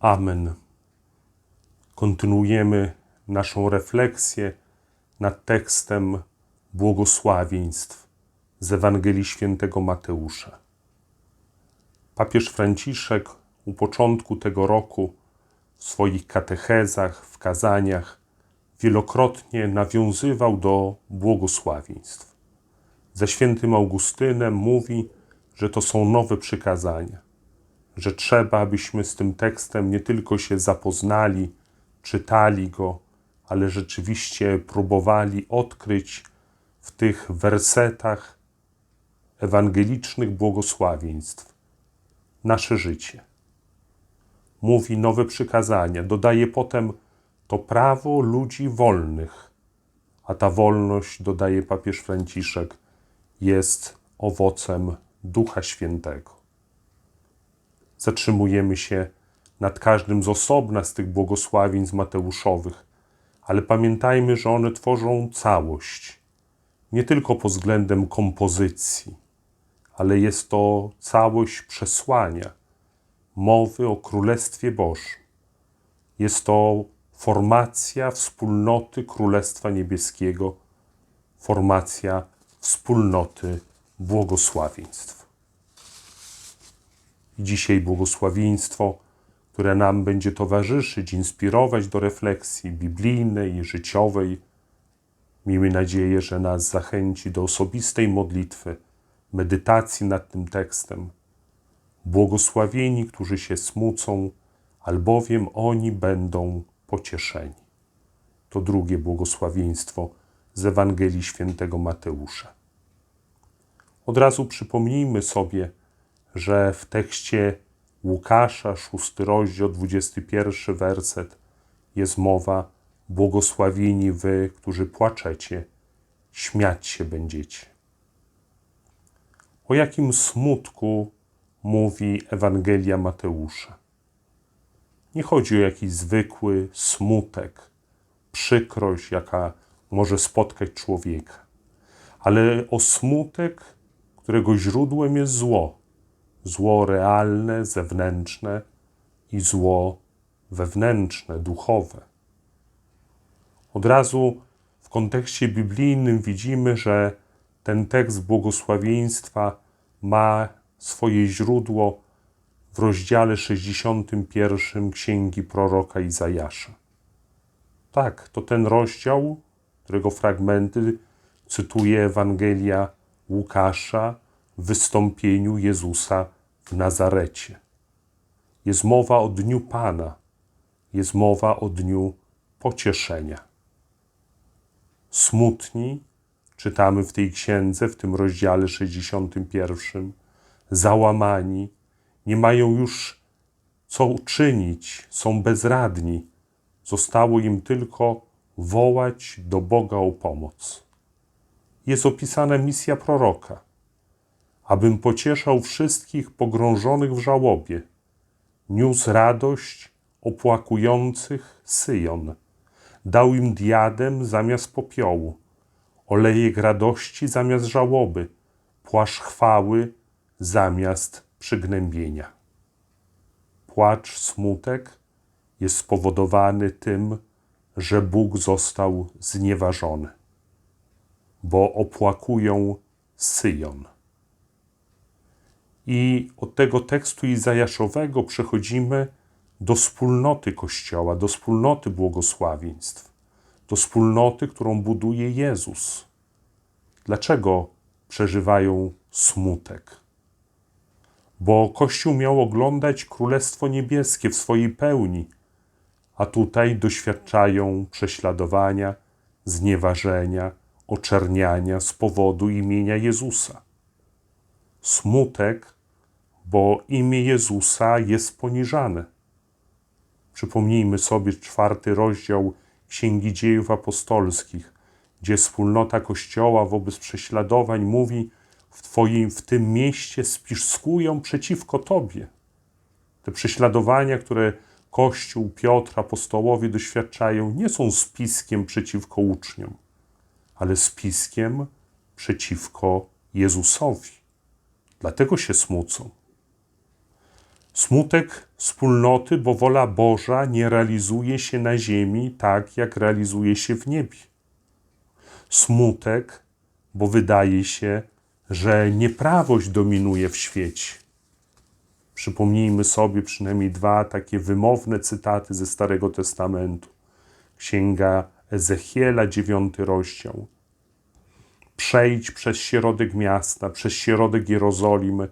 Amen. Kontynuujemy naszą refleksję nad tekstem błogosławieństw z Ewangelii Świętego Mateusza. Papież Franciszek u początku tego roku w swoich katechezach, w kazaniach wielokrotnie nawiązywał do błogosławieństw. Ze świętym Augustynem mówi, że to są nowe przykazania, że trzeba, abyśmy z tym tekstem nie tylko się zapoznali, czytali go, ale rzeczywiście próbowali odkryć w tych wersetach ewangelicznych błogosławieństw nasze życie. Mówi nowe przykazania, dodaje potem to prawo ludzi wolnych, a ta wolność, dodaje papież Franciszek, jest owocem Ducha Świętego. Zatrzymujemy się nad każdym z osobna z tych błogosławieństw Mateuszowych, ale pamiętajmy, że one tworzą całość, nie tylko pod względem kompozycji, ale jest to całość przesłania, mowy o Królestwie Bożym. Jest to formacja wspólnoty Królestwa Niebieskiego, formacja wspólnoty błogosławieństw. Dzisiaj błogosławieństwo, które nam będzie towarzyszyć, inspirować do refleksji biblijnej i życiowej. Miejmy nadzieję, że nas zachęci do osobistej modlitwy, medytacji nad tym tekstem. Błogosławieni, którzy się smucą, albowiem oni będą pocieszeni. To drugie błogosławieństwo z Ewangelii Świętego Mateusza. Od razu przypomnijmy sobie, że w tekście Łukasza, szósty rozdział, 21 werset, jest mowa błogosławieni wy, którzy płaczecie, śmiać się będziecie. O jakim smutku mówi Ewangelia Mateusza? Nie chodzi o jakiś zwykły smutek, przykrość, jaka może spotkać człowieka, ale o smutek, którego źródłem jest zło. Zło realne, zewnętrzne i zło wewnętrzne, duchowe. Od razu w kontekście biblijnym widzimy, że ten tekst błogosławieństwa ma swoje źródło w rozdziale 61 Księgi proroka Izajasza. Tak, to ten rozdział, którego fragmenty cytuje Ewangelia Łukasza wystąpieniu Jezusa w Nazarecie. Jest mowa o dniu Pana, jest mowa o dniu pocieszenia. Smutni, czytamy w tej księdze, w tym rozdziale 61, załamani, nie mają już co czynić, są bezradni. Zostało im tylko wołać do Boga o pomoc. Jest opisana misja proroka, abym pocieszał wszystkich pogrążonych w żałobie, niósł radość opłakujących Syjon, dał im diadem zamiast popiołu, olejek radości zamiast żałoby, płaszcz chwały zamiast przygnębienia. Płacz, smutek jest spowodowany tym, że Bóg został znieważony, bo opłakują Syjon. I od tego tekstu Izajaszowego przechodzimy do wspólnoty Kościoła, do wspólnoty błogosławieństw, do wspólnoty, którą buduje Jezus. Dlaczego przeżywają smutek? Bo Kościół miał oglądać Królestwo Niebieskie w swojej pełni, a tutaj doświadczają prześladowania, znieważenia, oczerniania z powodu imienia Jezusa. Smutek, bo imię Jezusa jest poniżane. Przypomnijmy sobie czwarty rozdział Księgi Dziejów Apostolskich, gdzie wspólnota Kościoła wobec prześladowań mówi: W Twoim, w tym mieście spiszkują przeciwko Tobie. Te prześladowania, które Kościół, Piotr, apostołowie doświadczają, nie są spiskiem przeciwko uczniom, ale spiskiem przeciwko Jezusowi. Dlatego się smucą. Smutek wspólnoty, bo wola Boża nie realizuje się na ziemi tak, jak realizuje się w niebie. Smutek, bo wydaje się, że nieprawość dominuje w świecie. Przypomnijmy sobie przynajmniej dwa takie wymowne cytaty ze Starego Testamentu. Księga Ezechiela, dziewiąty rozdział. Przejdź przez środek miasta, przez środek Jerozolimy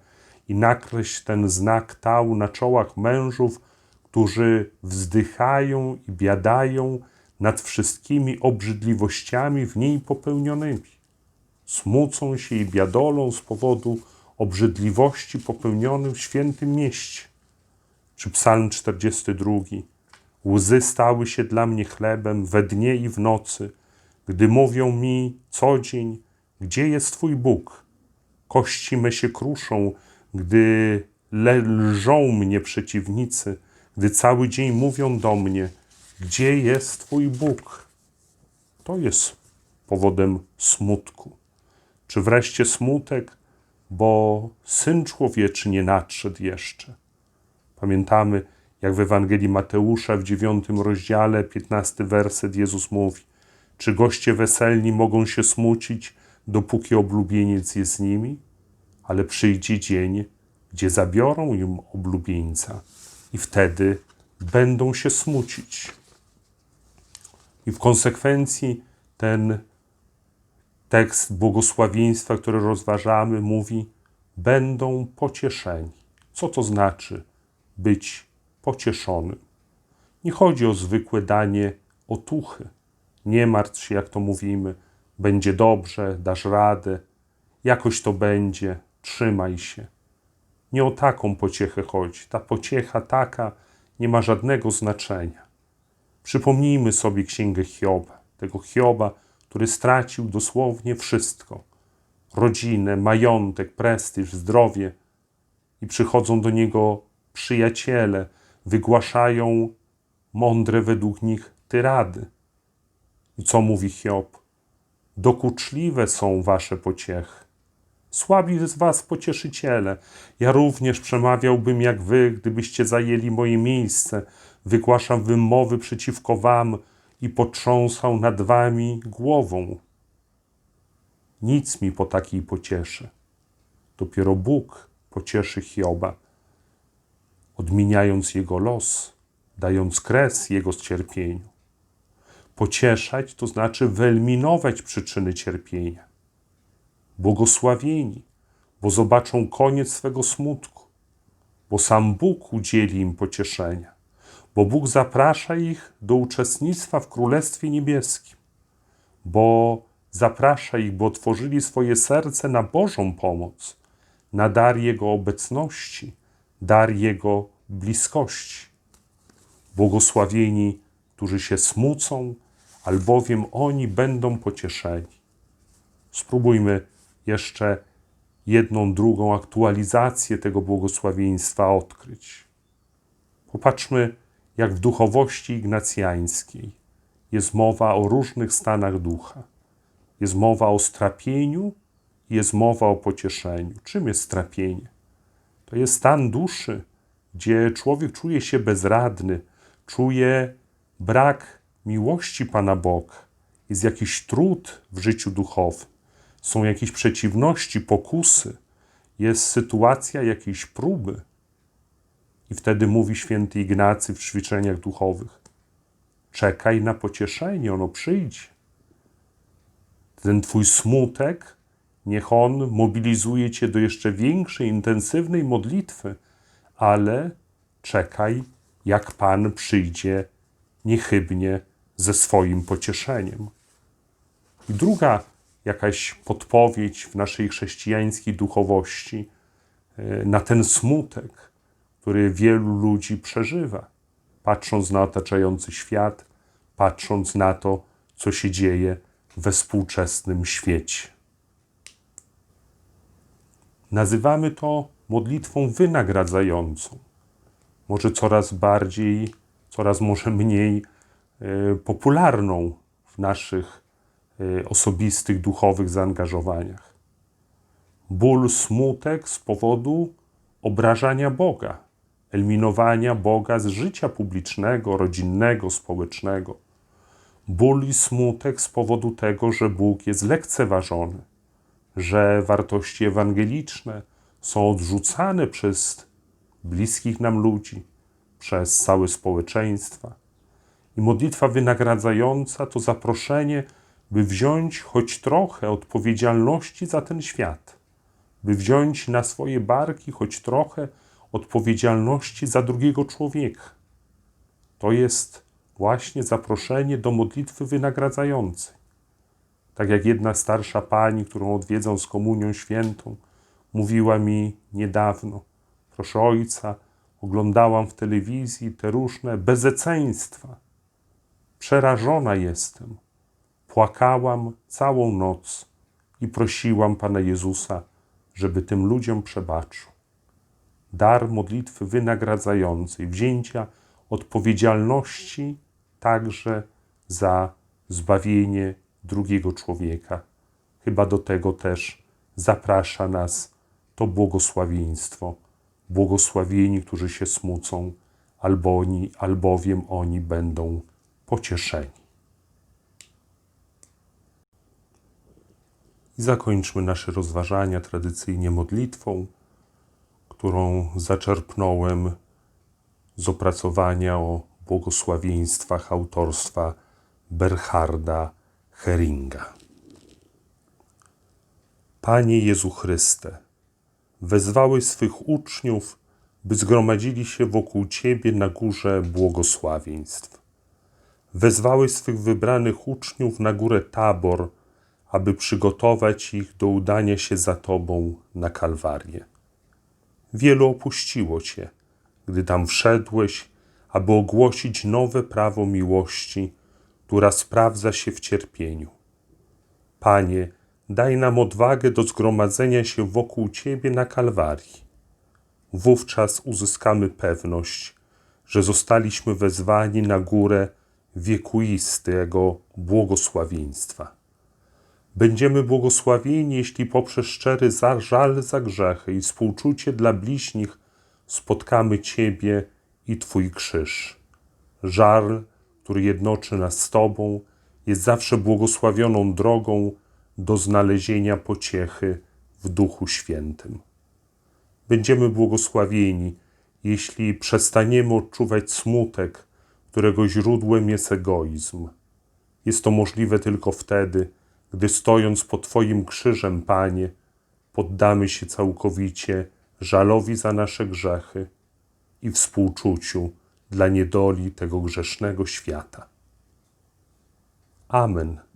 i nakreśl ten znak tału na czołach mężów, którzy wzdychają i biadają nad wszystkimi obrzydliwościami w niej popełnionymi. Smucą się i biadolą z powodu obrzydliwości popełnionych w świętym mieście. Czy Psalm 42. Łzy stały się dla mnie chlebem we dnie i w nocy, gdy mówią mi co dzień, gdzie jest Twój Bóg? Kości me się kruszą, gdy lżą mnie przeciwnicy, gdy cały dzień mówią do mnie, gdzie jest Twój Bóg? To jest powodem smutku. Czy wreszcie smutek, bo Syn Człowieczy nie nadszedł jeszcze? Pamiętamy, jak w Ewangelii Mateusza w dziewiątym rozdziale, piętnasty werset Jezus mówi, czy goście weselni mogą się smucić, dopóki oblubieniec jest z nimi? Ale przyjdzie dzień, gdzie zabiorą im oblubieńca i wtedy będą się smucić. I w konsekwencji ten tekst błogosławieństwa, który rozważamy, mówi: będą pocieszeni. Co to znaczy być pocieszonym? Nie chodzi o zwykłe danie otuchy. Nie martw się, jak to mówimy, będzie dobrze, dasz radę, jakoś to będzie, trzymaj się. Nie o taką pociechę chodzi. Ta pociecha taka nie ma żadnego znaczenia. Przypomnijmy sobie księgę Hioba, tego Hioba, który stracił dosłownie wszystko: rodzinę, majątek, prestiż, zdrowie. I przychodzą do niego przyjaciele, wygłaszają mądre według nich tyrady. I co mówi Hiob? Dokuczliwe są wasze pociechy. Słabi z was pocieszyciele. Ja również przemawiałbym jak wy, gdybyście zajęli moje miejsce. Wygłaszam wymowy przeciwko wam i potrząsał nad wami głową. Nic mi po takiej pocieszy. Dopiero Bóg pocieszy Hioba, odmieniając jego los, dając kres jego cierpieniu. Pocieszać to znaczy wyeliminować przyczyny cierpienia. Błogosławieni, bo zobaczą koniec swego smutku, bo sam Bóg udzieli im pocieszenia, bo Bóg zaprasza ich do uczestnictwa w Królestwie Niebieskim, bo zaprasza ich, bo otworzyli swoje serce na Bożą pomoc, na dar Jego obecności, dar Jego bliskości. Błogosławieni, którzy się smucą, albowiem oni będą pocieszeni. Spróbujmy jeszcze jedną, drugą aktualizację tego błogosławieństwa odkryć. Popatrzmy, jak w duchowości ignacjańskiej jest mowa o różnych stanach ducha. Jest mowa o strapieniu, jest mowa o pocieszeniu. Czym jest strapienie? To jest stan duszy, gdzie człowiek czuje się bezradny, czuje brak miłości Pana Boga, jest jakiś trud w życiu duchowym, są jakieś przeciwności, pokusy, jest sytuacja jakiejś próby. I wtedy mówi święty Ignacy w ćwiczeniach duchowych: czekaj na pocieszenie, ono przyjdzie. Ten twój smutek, niech on mobilizuje cię do jeszcze większej, intensywnej modlitwy, ale czekaj, jak Pan przyjdzie niechybnie ze swoim pocieszeniem. I druga jakaś podpowiedź w naszej chrześcijańskiej duchowości e, na ten smutek, który wielu ludzi przeżywa, patrząc na otaczający świat, patrząc na to, co się dzieje we współczesnym świecie. Nazywamy to modlitwą wynagradzającą. Może coraz bardziej, coraz może mniej popularną w naszych e, osobistych, duchowych zaangażowaniach. Ból, smutek z powodu obrażania Boga, eliminowania Boga z życia publicznego, rodzinnego, społecznego. Ból i smutek z powodu tego, że Bóg jest lekceważony, że wartości ewangeliczne są odrzucane przez bliskich nam ludzi, przez całe społeczeństwa. I modlitwa wynagradzająca to zaproszenie, by wziąć choć trochę odpowiedzialności za ten świat, by wziąć na swoje barki choć trochę odpowiedzialności za drugiego człowieka. To jest właśnie zaproszenie do modlitwy wynagradzającej. Tak jak jedna starsza pani, którą odwiedzą z komunią świętą, mówiła mi niedawno: Proszę ojca, oglądałam w telewizji te różne bezeceństwa. Przerażona jestem. Płakałam całą noc i prosiłam Pana Jezusa, żeby tym ludziom przebaczył. Dar modlitwy wynagradzającej, wzięcia odpowiedzialności także za zbawienie drugiego człowieka. Chyba do tego też zaprasza nas to błogosławieństwo. Błogosławieni, którzy się smucą, albo oni, albowiem oni będą pocieszeni. I zakończmy nasze rozważania tradycyjnie modlitwą, którą zaczerpnąłem z opracowania o błogosławieństwach autorstwa Berharda Heringa. Panie Jezu Chryste, wezwałeś swych uczniów, by zgromadzili się wokół Ciebie na górze błogosławieństw. Wezwałeś swych wybranych uczniów na górę Tabor, aby przygotować ich do udania się za Tobą na Kalwarię. Wielu opuściło Cię, gdy tam wszedłeś, aby ogłosić nowe prawo miłości, która sprawdza się w cierpieniu. Panie, daj nam odwagę do zgromadzenia się wokół Ciebie na Kalwarii. Wówczas uzyskamy pewność, że zostaliśmy wezwani na górę wiekuistego błogosławieństwa. Będziemy błogosławieni, jeśli poprzez szczery żal za grzechy i współczucie dla bliźnich spotkamy Ciebie i Twój krzyż. Żal, który jednoczy nas z Tobą, jest zawsze błogosławioną drogą do znalezienia pociechy w Duchu Świętym. Będziemy błogosławieni, jeśli przestaniemy odczuwać smutek, którego źródłem jest egoizm. Jest to możliwe tylko wtedy, gdy stojąc pod Twoim krzyżem, Panie, poddamy się całkowicie żalowi za nasze grzechy i współczuciu dla niedoli tego grzesznego świata. Amen.